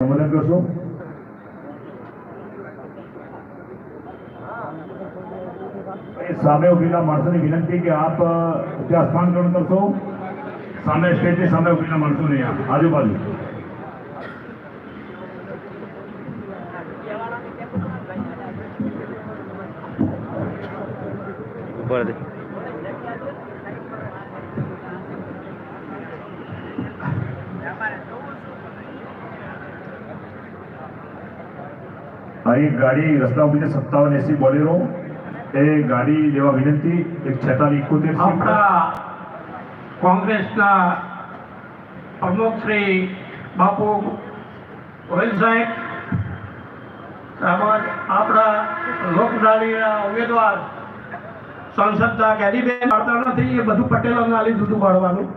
સંબોધન કરશો એ સામે ઉભેલા માણસોની વિનંતી કે આપ અ, ત્યાં સ્થાન ગ્રહણ કરશો સામે સ્ટેજની સામે ઉભેલા માણસોની આ, આજુબાજુ ઉપર એક ગાડી રસ્તા ઉપર સત્તાવન એસી બોલેરો. એ ગાડી લેવા વિનંતી, એક છેતાલીસ ઇકોતેર આપણા કોંગ્રેસના પ્રમુખ શ્રી બાપુ ગોહિલ સાહેબ તેમજ આપણા લોકડાળીના ઉમેદવાર સંસદના ગેરીબેન આવતા નથી, એ બધું પટેલોના લીધું હતું પાડવાનું.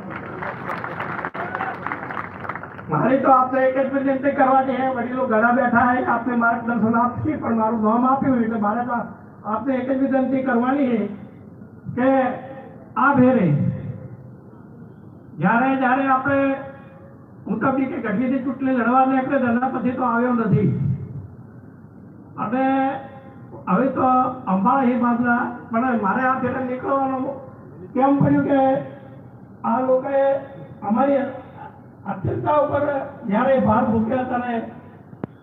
મારી તો આપને એક જ વિનંતી કરવાની છે, વડીલો ઘણા બેઠા છે, આપને માર્ગદર્શન આપશે, પણ મારું નામ આપ્યું એટલે મારે તો આપને એક જ વિનંતી કરવાની છે કે આ ભેરે જ્યારે જ્યારે આપણે, હું તો બી કે ગઢવીની ચૂંટણી લડવા નીકળે તેના પછી તો આવ્યો નથી. અને હવે તો અંબાળા એ બાજુના, પણ મારે આ ફેરે નીકળવાનું કેમ પડ્યું કે આ લોકોએ અમારી અત્યંતા ઉપર જ્યારે ભાર મૂક્યા ત્યારે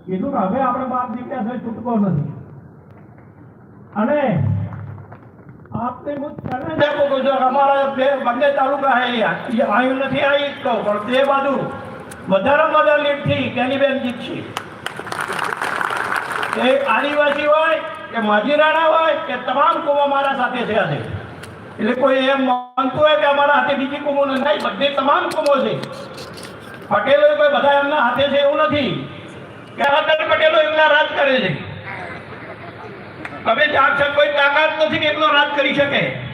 કીધું કે હવે આપણે બહાર નીકળ્યા છે, છૂટકો નથી. અને આપને હું તને જ આપું છું, અમારા બે બંને તાલુકા હે આવ્યું નથી આવી તો પણ તે બાજુ વધારેમાં વધારે લીડથી કેનીબેન જીતશે એ આદિવાસી હોય, કે માજીરાણા હોય, કે તમામ કુમો મારા સાથે છે. એટલે કોઈ એમ માનતું હોય કે અમારા હાથે બીજી કુમો નથી બધી તમામ કુમો છે. પટેલો કોઈ બધા એમના હાથે છે એવું નથી. કે અત્યારે પટેલો એમના રાજ કરે છે. તમે છે કોઈ તાકાત નથી કે એટલો રાજ કરી શકે.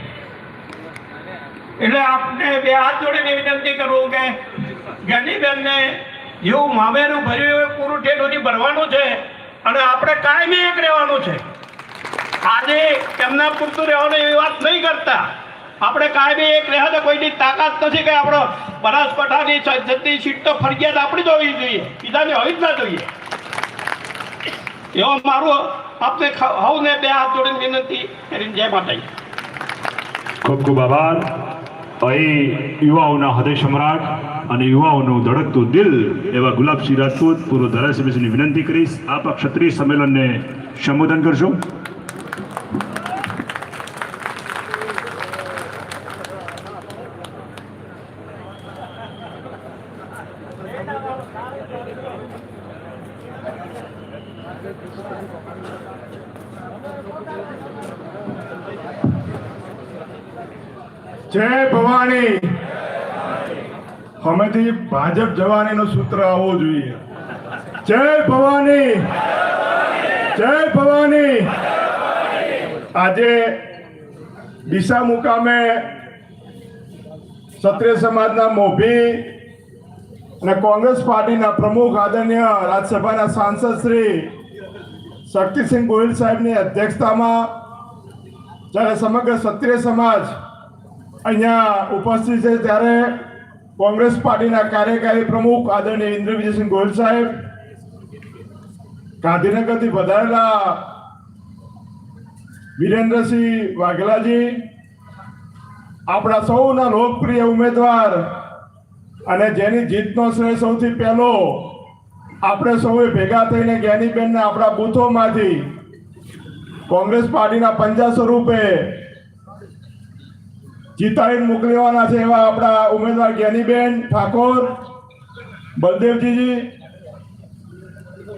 એટલે આપને બે હાથ જોડીને વિનંતી કરું કે જ્ઞાનીબેનને જેવું મામેરું ભર્યું એવું પૂરું ઠેઠ ભરવાનું છે અને આપણે કાયમી એક રહેવાનું છે. આજે એમના પૂરતું રહેવાનું એવી વાત નહીં કરતા. આપણે કાયમી એક રહ્યા તો કોઈની તાકાત નથી કે આપણો બનાસકાંઠાની જતી સીટ તો ફરજિયાત આપણી જ હોવી જોઈએ. બીજાની હોવી જ ના જોઈએ. એવો મારું આપને હવને બે હાથ જોડીને વિનંતી કરીને જય માતા ખૂબ ખૂબ આભાર. અહીં યુવાઓના હૃદય સમ્રાટ અને યુવાઓનું ધડકતું દિલ એવા ગુલાબસિંહ રાજપૂત પૂર્વ ધારાસભ્યશ્રીની વિનંતી કરીશ. આપ ક્ષત્રિય સંમેલનને સંબોધન કરશો જય ભવાની હમેથી ભાજપ જવાનીનું સૂત્ર આવવું જોઈએ. જય ભવાની. જય ભવાની. આજે ડીસા મુકામે ક્ષત્રિય સમાજના મોભી અને કોંગ્રેસ પાર્ટીના પ્રમુખ આદરણીય રાજ્યસભાના સાંસદ શ્રી શક્તિસિંહ ગોહિલ સાહેબની અધ્યક્ષતામાં જ્યારે સમગ્ર ક્ષત્રિય સમાજ અહીંયા ઉપસ્થિત છે, ત્યારે કોંગ્રેસ પાર્ટીના કાર્યકારી પ્રમુખ આદરણીય ઇન્દ્ર વિજયસિંહ ગોયલ સાહેબ, ગાંધીનગરથી વધારેલા વિરેન્દ્રસિંહ વાઘેલાજી, આપણા સૌના લોકપ્રિય ઉમેદવાર અને જેની જીતનો શ્રેય સૌથી પહેલો આપણે સૌએ ભેગા થઈને જ્ઞાનીબેનને આપણા બૂથોમાંથી કોંગ્રેસ પાર્ટીના પંજા સ્વરૂપે જીતાડીને મોકલવાના છે એવા આપણા ઉમેદવાર જ્ઞાનીબેન ઠાકોર, બલદેવજીજી,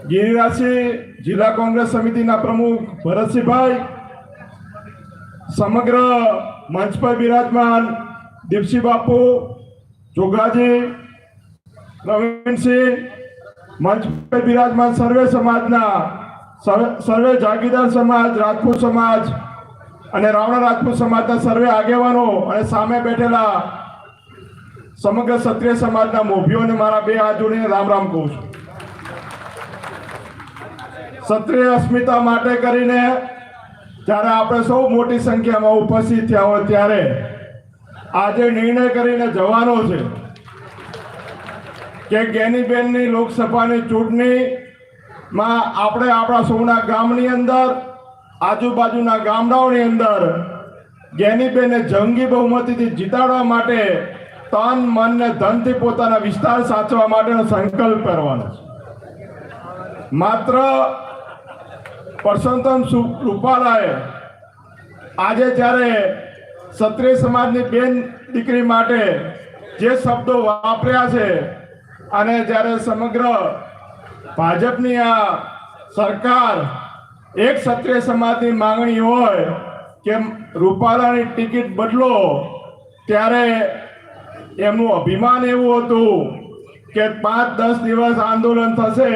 ગિરિરાજસિંહ, જિલ્લા કોંગ્રેસ સમિતિના પ્રમુખ ભરતસિંહભાઈ, સમગ્ર મંચ પર બિરાજમાન દીપસિંહ બાપુ, જોગાજી, પ્રવીણસિંહ, મંચ પર બિરાજમાન સર્વે સમાજના સર્વે- જાગીરદાર સમાજ, રાજપૂત સમાજ અને રાવણા રાજપૂત સમાજના સર્વે આગેવાનો અને સામે બેઠેલા સમગ્ર ક્ષત્રિય સમાજના મોભીઓને મારા બે હાથ જોડીને રામ રામ કહું છું. ક્ષત્રિય અસ્મિતા માટે કરીને જ્યારે આપણે સૌ મોટી સંખ્યામાં ઉપસ્થિત થયા હોય ત્યારે આજે નિર્ણય કરીને જવાનો છે કે ગેનીબેનની લોકસભાની ચૂંટણીમાં આપણે આપણા સૌના ગામની અંદર આજુબાજુના ગામડાઓની અંદર ગેનીબેનને જંગી બહુમતીથી જીતાડવા માટે તન, મન ને ધનથી પોતાના વિસ્તાર સાચવા માટેનો સંકલ્પ કરવાનો માત્ર પરસોત્તમ રૂપાલાએ આજે જ્યારે ક્ષત્રિય સમાજની બેન દીકરી માટે જે શબ્દો વાપર્યા છે અને જ્યારે સમગ્ર ભાજપની આ સરકાર એક ક્ષત્રિય સમાજની માંગણી હોય કે રૂપાલાની ટિકિટ બદલો, ત્યારે એમનું અભિમાન એવું હતું કે પાંચ, દસ દિવસ આંદોલન થશે,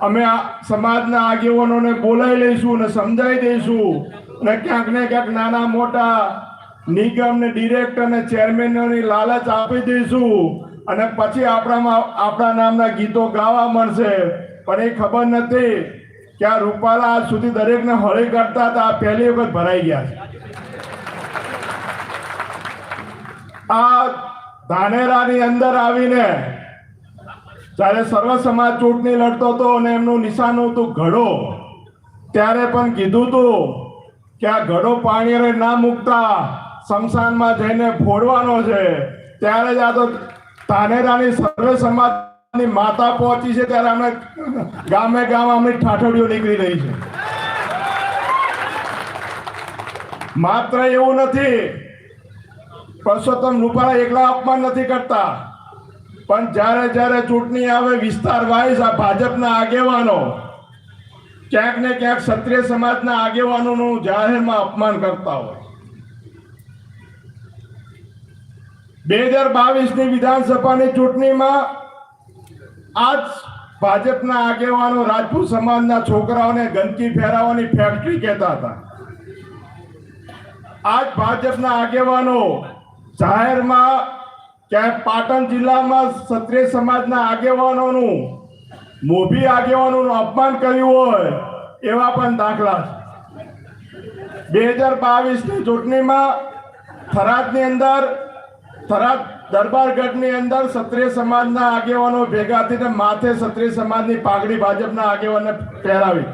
અમે આ સમાજના આગેવાનોને બોલાવી લઈશું અને સમજાવી દઈશું અને ક્યાંક ને ક્યાંક નાના મોટા નિગમ ને ડિરેક્ટર ને ચેરમેનોની લાલચ આપી દઈશું અને પછી આપણામાં, આપણા નામના ગીતો ગાવા મળશે. પણ એ ખબર નથી કે આ રૂપાલા આજ સુધી દરેકને હળી કરતા હતા, આ પહેલી વખત ભરાઈ ગયા છે. આ ધાનેરાની અંદર આવીને જ્યારે સર્વ સમાજ ચૂંટણી લડતો હતો અને એમનું નિશાન હતું ઘડો ત્યારે પણ કીધું હતું કે આ ઘડો પાણી ના મૂકતા, શમશાનમાં જઈને ફોડવાનો છે. ત્યારે જ આ તો ધાનેરાની સર્વે સમાજની માતા પહોંચી છે ત્યારે અમે ગામે ગામ અમની ઠાઠડીઓ નીકળી રહી છે. માત્ર એવું નથી, પરસોત્તમ રૂપાલા એકલા અપમાન નથી કરતા, પણ જ્યારે જ્યારે ચૂંટણી આવે વિસ્તાર વાઇઝ આ ભાજપના આગેવાનો, ક્યાંક ને ક્યાંક ક્ષત્રિય સમાજના આગેવાનોનું જાહેરમાં અપમાન કરતા હોય. બે હજાર બાવીસની વિધાનસભાની ચૂંટણીમાં આજ ભાજપના આગેવાનો રાજપૂત સમાજના છોકરાઓને ગંદકી ફેરાવવાની ફેક્ટરી કહેતા હતા. આજ ભાજપના આગેવાનો જાહેરમાં ક્યાંય પાટણ જિલ્લામાં ક્ષત્રિય સમાજના આગેવાનોનું, મોભી આગેવાનોનું અપમાન કર્યું હોય એવા પણ દાખલા બે હજાર બાવીસની ચૂંટણીમાં થરાદની અંદર થરાદ દરબારગઢની અંદર ક્ષત્રિય સમાજના આગેવાનો ભેગા થઈને માથે ક્ષત્રિય સમાજની પાઘડી ભાજપના આગેવાનને પહેરાવી.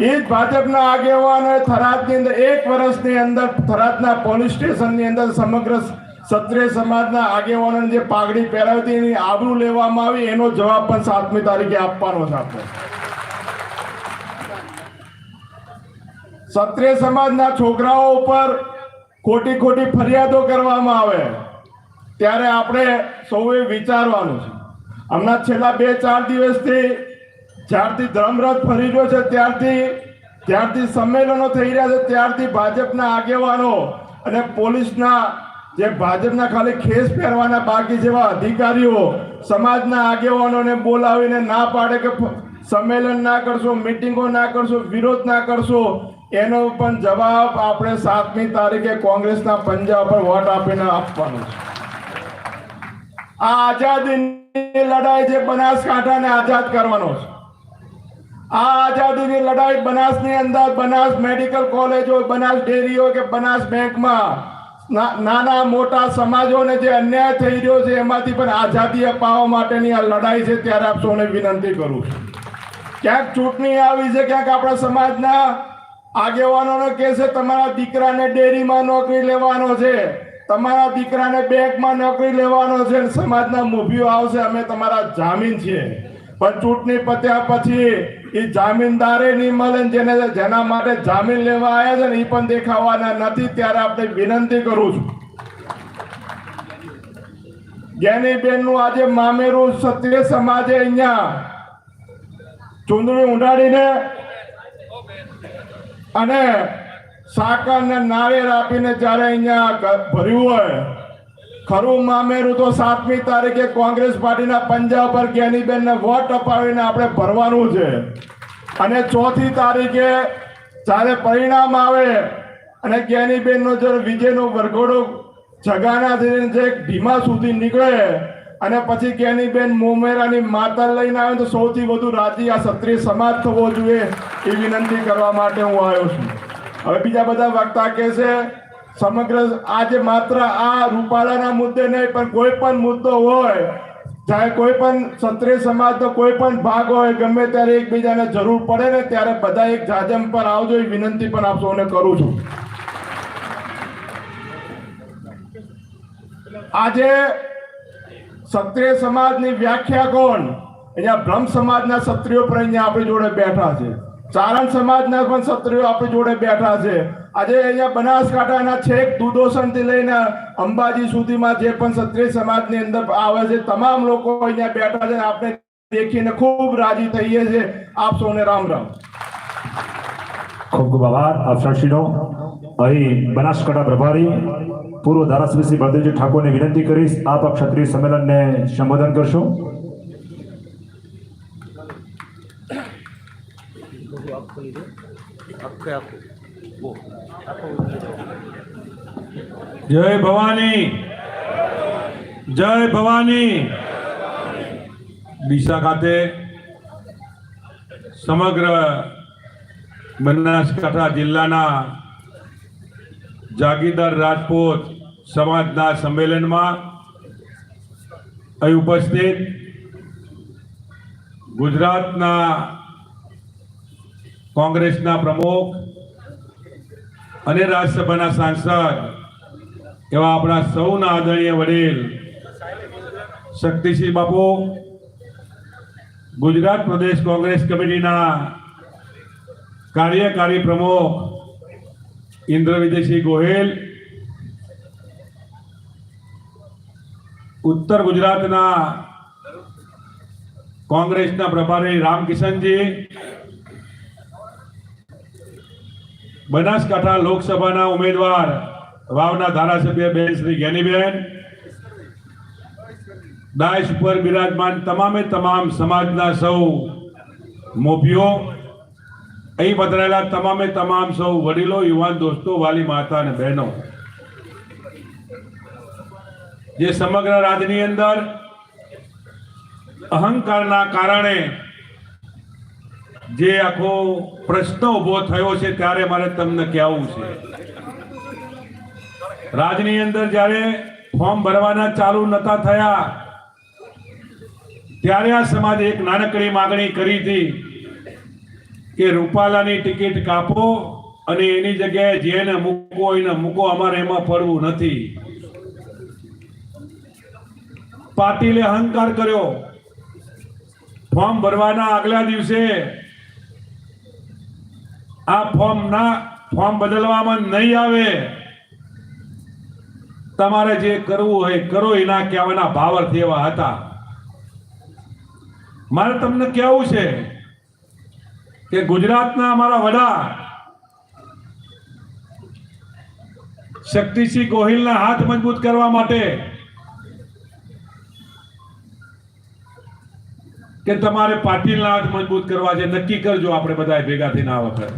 એ જ ભાજપના આગેવાનોએ થરાદની અંદર એક વર્ષની અંદર થરાદના પોલીસ સ્ટેશનની અંદર સમગ્ર ક્ષત્રિય સમાજના આગેવાનોને જે પાઘડી પહેરાવી હતી એની આબરૂ લેવામાં આવી, એનો જવાબ પણ સાતમી તારીખે આપવાનો છે આપણે ક્ષત્રિય સમાજના છોકરાઓ ઉપર ખોટી ખોટી ફરિયાદો કરવામાં આવે. ત્યારે આપણે સૌએ વિચારવાનું છે. હમણાં છેલ્લા બે, ચાર દિવસથી જ્યારથી ધર્મરથ ફરી રહ્યો છે, ત્યારથી ત્યારથી સંમેલનો થઈ રહ્યા છે, ત્યારથી ભાજપના આગેવાનો અને પોલીસના જે ભાજપના ખાલી ખેસ પહેરવાના બાકી જેવા અધિકારીઓ સમાજના આગેવાનોને બોલાવીને ના પાડે કે સંમેલન ના કરશો, મિટિંગો ના કરશો, વિરોધ ના કરશો, એનો પણ જવાબ આપણે સાતમી તારીખે કોંગ્રેસના પંજા પર વોટ આપીને આપવાનો છે. આ આઝાદીની લડાઈ છે બનાસકાંઠાને આઝાદ કરવાનો છે. આ આઝાદીની લડાઈ બનાસની અંદર Banas medical college, Banas dairy હોય કે બનાસ બેંકમાં નાના મોટા સમાજોને જે અન્યાય થઈ રહ્યો છે એમાંથી પણ આઝાદી અપાવવા માટેની આ લડાઈ છે ત્યારે આપ સૌને વિનંતી કરું છું. ક્યાંક ચૂંટણી આવી છે, ક્યાંક આપણા સમાજના આગેવાનોને કહે છે, તમારા દીકરાને ડેરીમાં નોકરી લેવાનો છે. તમારા દીકરાને બેંકમાં નોકરી લેવાનો છે સમાજના મૂભીઓ આવશે, અમે તમારા જામીન છીએ. પણ ચૂંટણી પત્યા પછી એ જામીનદારે નહીં મળે જેને જેના માટે જામીન લેવા આવ્યા છે ને એ પણ દેખાવાના નથી, ત્યારે આપણે વિનંતી કરું છું. જ્ઞાનીબેનનું આજે મામેરું ક્ષત્રિય સમાજે અહીંયા ચૂંદડી ઉડાડીને અને સાકર ને નાળિયેર આપીને જ્યારે અહીંયા ભર્યું હોય, ખરું મામેરું તો સાતમી તારીખે કોંગ્રેસ પાર્ટીના પંજા પર જ્ઞાનીબેનને વોટ અપાવીને આપણે ભરવાનું છે. અને ચોથી તારીખે જ્યારે પરિણામ આવે અને જ્ઞાનીબેનનો જ્યારે વિજયનો વરઘોડો જગાના થઈને જે ધીમા સુધી નીકળે અને પછી જ્ઞાનીબેન મોમેરાની માતા લઈને આવે તો સૌથી વધુ રાજી આ ક્ષત્રિય સમાજ થવો જોઈએ એ વિનંતી કરવા માટે હું આવ્યો છું. હવે બીજા બધા વક્તા કહે છે, સમગ્ર આજે માત્ર આ રૂપાલાના મુદ્દે નહીં, પણ કોઈ પણ મુદ્દો હોય, ચાહે કોઈ પણ ક્ષત્રિય સમાજનો કોઈ પણ ભાગ હોય, ગમે ત્યારે એકબીજાને જરૂર પડે ને, ત્યારે બધા એક જાજમ પર આવજો, એ વિનંતી પણ આપ સૌને કરું છું. આજે ક્ષત્રિય સમાજની વ્યાખ્યા કોણ? અહીંયા બ્રહ્મ સમાજના ક્ષત્રિયો પર અહીંયા આપણી જોડે બેઠા છે. ચારણ સમાજના પણ ક્ષત્રિયો આપણી જોડે બેઠા છે. આજે અહીંયા બનાસકાંઠાના છેક દુધોસનથી લઈને અંબાજી સુધીમાં જે પણ ક્ષત્રિય સમાજની અંદર આવે છે, તમામ લોકો અહીંયા બેઠા છે આપણે દેખીને ખૂબ રાજી થઈએ છીએ. આપ સૌને રામ રામ. ખૂબ ખૂબ આભાર, આપ સાક્ષીનો. અહીં બનાસકાંઠા પ્રભારી, પૂર્વ ધારાસભ્ય શ્રી બળદેવજી ઠાકોરને વિનંતી કરીશ, આપ આ ક્ષત્રિય સંમેલનને સંબોધન કરશો. જય ભવાની જય ભવાની ડીસા ખાતે સમગ્ર બનાસકાંઠા જિલ્લાના જાગીરદાર રાજપૂત સમાજના સંમેલનમાં અહીં ઉપસ્થિત ગુજરાતના કોંગ્રેસના પ્રમુખ અને રાજ્યસભાના સાંસદ એવા આપણા સૌના આદરણીય વડીલ શક્તિસિંહ બાપુ, ગુજરાત પ્રદેશ કોંગ્રેસ કમિટીના કાર્યકારી પ્રમુખ ઇન્દ્ર વિજયસિંહ ગોહિલ, ઉત્તર ગુજરાતના કોંગ્રેસના પ્રભારી રામકિશનજી બનાસકાંઠા લોકસભાના ઉમેદવાર વાવના ધારાસભ્ય બેન શ્રી જ્ઞાનીબેન દાયસ ઉપર બિરાજમાન તમામે તમામ સમાજના સૌ મોભીઓ, અહીં પધરાયેલા તમામે તમામ સૌ વડીલો, યુવાન દોસ્તો, વાલી માતા અને બહેનો. જે સમગ્ર રાજની અંદર અહંકારના કારણે જે આખો પ્રશ્ન ઊભો થયો છે ત્યારે મારે તમને કહેવું છે. રાજની અંદર જ્યારે ફોર્મ ભરવાના ચાલુ નતા થયા, ત્યારે આ સમાજે એક નાનકડી માગણી કરી હતી કે રૂપાલાની ટિકિટ કાપો અને એની જગ્યાએ જેને મૂકો એને મૂકો, અમારે એમાં પડવું નથી. પાટીલે અહંકાર કર્યો. ફોર્મ ભરવાના આગલા દિવસે આ ફોર્મ ના ફોર્મ બદલવામાં નહીં આવે. તમારે જે કરવું હોય કરો, એના કહેવાના ભાવર્થ એવા હતા. મારે તમને કહેવું છે કે ગુજરાતના અમારા વડા શક્તિસિંહ ગોહિલના હાથ મજબૂત કરવા માટે કે તમારે પાટીલના હાથ મજબૂત કરવા છે, નક્કી કરજો આપણે બધા ભેગા થઈને આ વખત.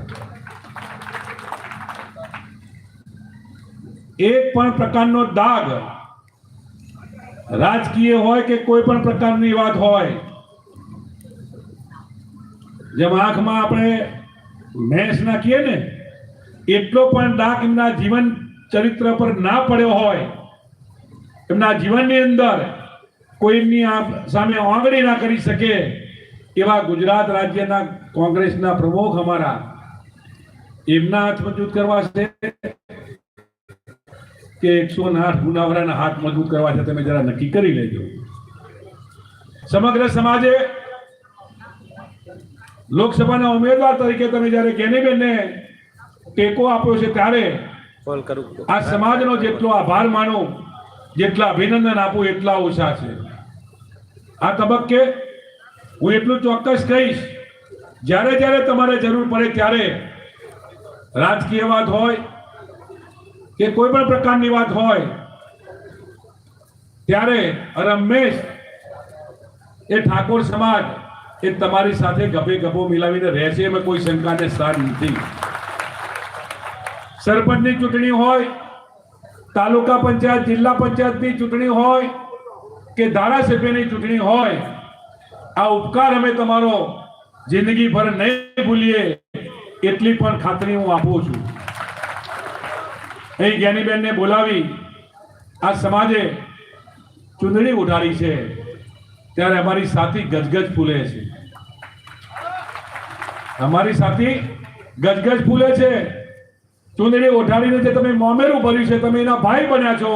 એક પણ પ્રકારનો દાગ રાજકીય હોય કે કોઈ પણ પ્રકારની વાત હોય, જેમ આંખમાં આપણે મેષ નાખીએ ને, એટલો પણ દાગ એમના જીવન ચરિત્ર પર ના પડ્યો હોય, એમના જીવનની અંદર કોઈની આ સામે આંગળી ના કરી શકે એવા ગુજરાત રાજ્યના કોંગ્રેસના પ્રમુખ અમારા એમના હાથ મજબૂત કરવા છે કે એકસો આઠ ગુનાવરાના હાથ મજબૂત કરવા છે તમે જરા નક્કી કરી લેજો. સમગ્ર સમાજે લોકસભાના ઉમેદવાર તરીકે તમે જ્યારે કેનીબેનને ટેકો આપ્યો છે ત્યારે આ સમાજનો જેટલો આભાર માનો જેટલા અભિનંદન આપો એટલા ઓછા છે. આ તબક્કે હું એટલું ચોક્કસ કહીશ, જ્યારે જ્યારે તમારે જરૂર પડે ત્યારે રાજકીય વાત હોય કે કોઈ પણ પ્રકારની વાત હોય, ત્યારે રમેશ એ ઠાકોર સમાજ એ તમારી સાથે ગભે ગભો મિલાવીને રહેશે એમાં કોઈ શંકાને સ્થાન નથી. સરપંચની ચૂંટણી હોય, તાલુકા પંચાયત, જિલ્લા પંચાયતની ચૂંટણી હોય કે ધારાસભ્યની ચૂંટણી હોય, આ ઉપકાર અમે તમારો જિંદગીભર નહીં ભૂલીએ એટલી પણ ખાતરી હું આપું છું. અહીં જ્ઞાનીબેનને બોલાવી આ સમાજે ચૂંટણી ઉઠાડી છે, ત્યારે અમારી સાથી ગજગજ ફૂલે છે. અમારી સાથી ગજગજ ફૂલે છે. ચૂંટણી ઉઠાડીને જે તમે મોમેરું ભર્યું છે, તમે એના ભાઈ બન્યા છો.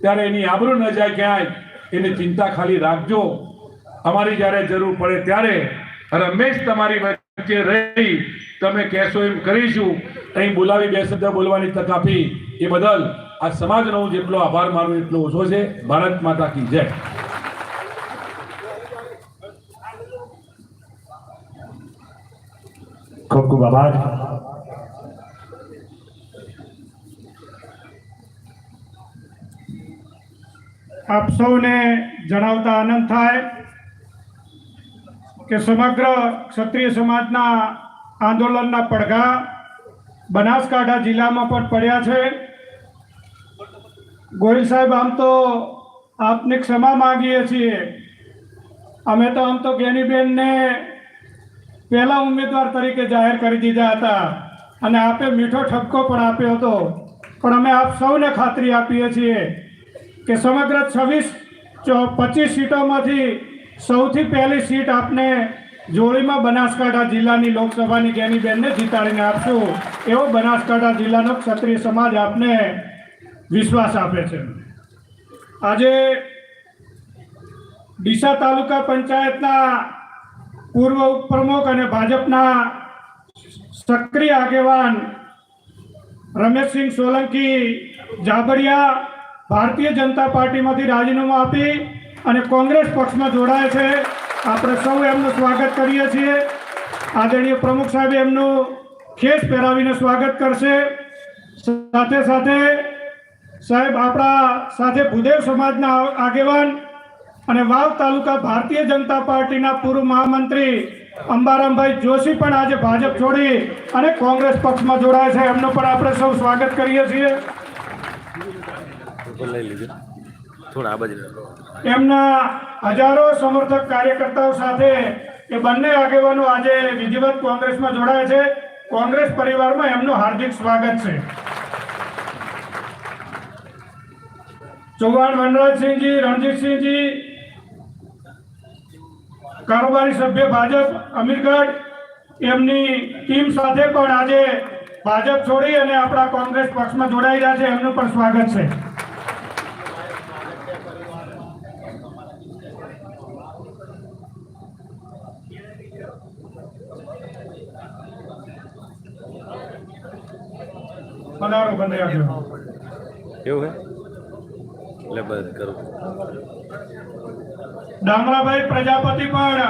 ત્યારે એની આબરૂ ન જાય ક્યાંય, એની ચિંતા ખાલી રાખજો. અમારી જ્યારે જરૂર પડે ત્યારે રમેશ તમારી વચ્ચે રહી, તમે કહેશો એમ કરીશું. અહીં બોલાવી બે શબ્દ બોલવાની તક આપી. એ બદલ આ સમાજનો હું જેટલો આભાર માનું એટલો ઓછો છે. ભારત માતા કી જય. ખૂબ ખૂબ આભાર. આપ સૌને જણાવતા આનંદ થાય કે સમગ્ર ક્ષત્રિય સમાજના આંદોલનના પડઘા બનાસકાંઠા જિલ્લામાં પણ પડ્યા છે. ગોહિલ સાહેબ, આમ તો આપને ક્ષમા માગીએ છીએ. અમે તો આમ તો ગેનીબેનને પહેલા ઉમેદવાર તરીકે જાહેર કરી દીધા હતા અને આપે મીઠો ઠપકો પણ આપ્યો હતો. પણ અમે આપ સૌને ખાતરી આપીએ છીએ કે સમગ્ર છવ્વીસ પચીસ સીટોમાંથી સૌથી પહેલી સીટ આપને જોડીમાં બનાસકાંઠા જિલ્લાની લોકસભાની ગેનીબેનને જીતાડીને આપશું, એવો બનાસકાંઠા જિલ્લાનો ક્ષત્રિય સમાજ આપને વિશ્વાસ આપે છે. આજે ડીસા તાલુકા પંચાયતના પૂર્વ ઉપપ્રમુખ અને ભાજપના સક્રિય આગેવાન રમેશસિંહ સોલંકી જાબડિયા ભારતીય જનતા પાર્ટીમાંથી રાજીનામું આપી અને કોંગ્રેસ પક્ષમાં જોડાય છે. આપણે સૌ એમનું સ્વાગત કરીએ છીએ. આદરણીય પ્રમુખ સાહેબ એમનું ખેસ પહેરાવીને સ્વાગત કરશે. સાથે સાથે સાહેબ આપણા સાથે ભૂદેવ સમાજના આગેવાન અને વાવ તાલુકા ભારતીય જનતા પાર્ટીના પૂર્વ મહામંત્રી અંબારામભાઈ જોશી પણ આજે ભાજપ છોડી અને કોંગ્રેસ પક્ષમાં જોડાય છે. એમનું પણ આપણે સૌ સ્વાગત કરીએ છીએ. ઉપર લઈ લીધું. થોડા આ બાજુ એમના હજારો સમર્થક કાર્યકર્તાઓ સાથે એ બંને આગેવાનો આજે વિધિવત કોંગ્રેસમાં જોડાયા છે. કોંગ્રેસ પરિવારમાં એમનું હાર્દિક સ્વાગત છે. ચૌહાણ વનરાજસિંહજી, રણજીતસિંહજી, કારોબારી સભ્ય ભાજપ, અમીરગઢ, એમની ટીમ સાથે પણ આજે ભાજપ છોડી અને આપણા કોંગ્રેસ પક્ષમાં જોડાઈ રહ્યા છે. એમનું પણ સ્વાગત છે. પધારો બંને એવું હે? એટલે બસ કરો. ડામરાભાઈ પ્રજાપતિ પણ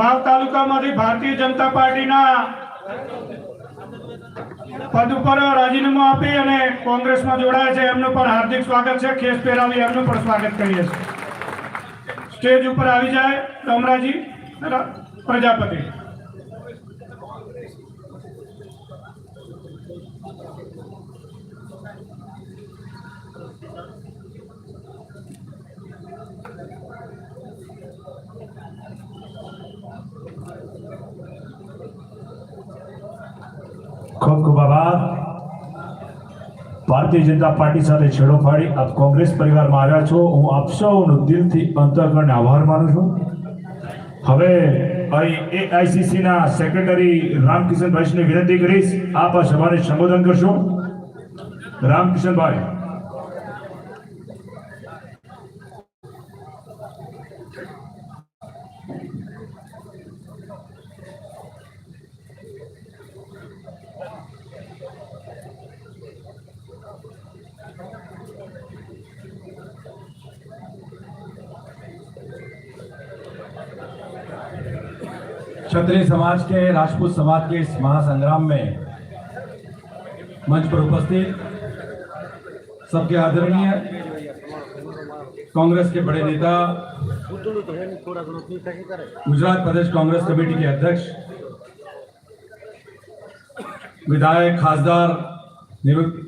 વાવ તાલુકામાંથી ભારતીય જનતા પાર્ટીના પદ ઉપર રાજીનામું આપી અને કોંગ્રેસમાં જોડાયા છે. એમનું પણ હાર્દિક સ્વાગત છે. ખેસ પહેરાવી એમનું પણ સ્વાગત કરીએ છીએ. સ્ટેજ ઉપર આવી જાય ડમરાજી પ્રજાપતિ. ખૂબ ખૂબ આભાર ભારતીય જનતા પાર્ટી સાથે છેડો ફાડી આપ કોંગ્રેસ પરિવારમાં આવ્યા છો. હું આપ સૌનો દિલથી અંતઃકરણને આભાર માનું છું. હવે અહીં એઆઈસીસીના સેક્રેટરી રામકિશનભાઈને વિનંતી કરીશ. આપ આ સભાને સંબોધન કરશો. રામકિશનભાઈ. क्षत्रिय समाज के, राजपूत समाज के इस महासंग्राम में मंच पर उपस्थित सबके आदरणीय कांग्रेस के बड़े नेता, गुजरात प्रदेश कांग्रेस कमेटी के अध्यक्ष, विधायक, खासदार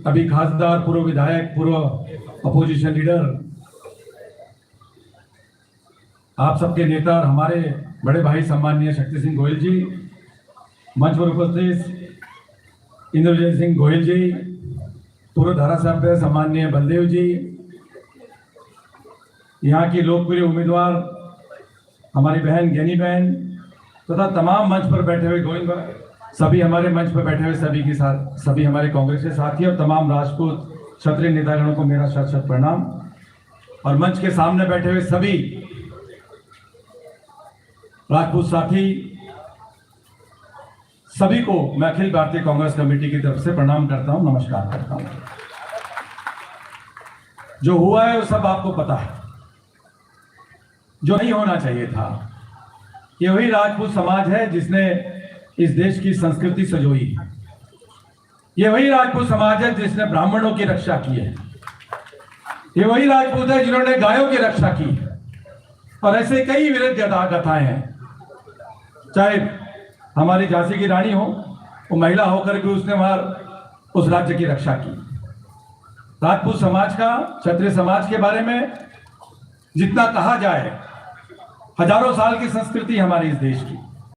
अभी खासदार, पूर्व विधायक, पूर्व अपोजिशन लीडर आप सबके नेता हमारे बड़े भाई सम्माननीय शक्ति सिंह गोयल जी, मंच पर उपस्थित इंद्रजीत सिंह गोयल जी, पूर्व धारासभ्य सम्माननीय बलदेव जी, यहाँ की लोकप्रिय उम्मीदवार हमारी बहन, ज्ञानी बहन, तथा तमाम मंच पर बैठे हुए गोविंद सभी हमारे मंच पर बैठे हुए सभी के साथ सभी हमारे कांग्रेस के साथी और तमाम राजपूत क्षत्रिय नेतागणों को मेरा शत शत प्रणाम। और मंच के सामने बैठे हुए सभी राजपूत साथी, सभी को मैं अखिल भारतीय कांग्रेस कमेटी की तरफ़ से प्रणाम करता हूँ, नमस्कार करता हूँ। जो हुआ है, वो सब आपको पता है। जो नहीं होना चाहिए था, ये वही राजपूत समाज है जिसने इस देश की संस्कृति सजोई है। ये वही राजपूत समाज है जिसने ब्राह्मणों की रक्षा की है। ये वही राजपूत है जिन्होंने गायों की रक्षा की है। और ऐसे कई विरुद्ध कथाएँ हैं। चाहे हमारी झांसी की रानी हो, वो महिला होकर भी उसने वहाँ उस राज्य की रक्षा की। राजपूत समाज का, क्षत्रिय समाज के बारे में जितना कहा जाए, हज़ारों साल की संस्कृति हमारे इस देश की।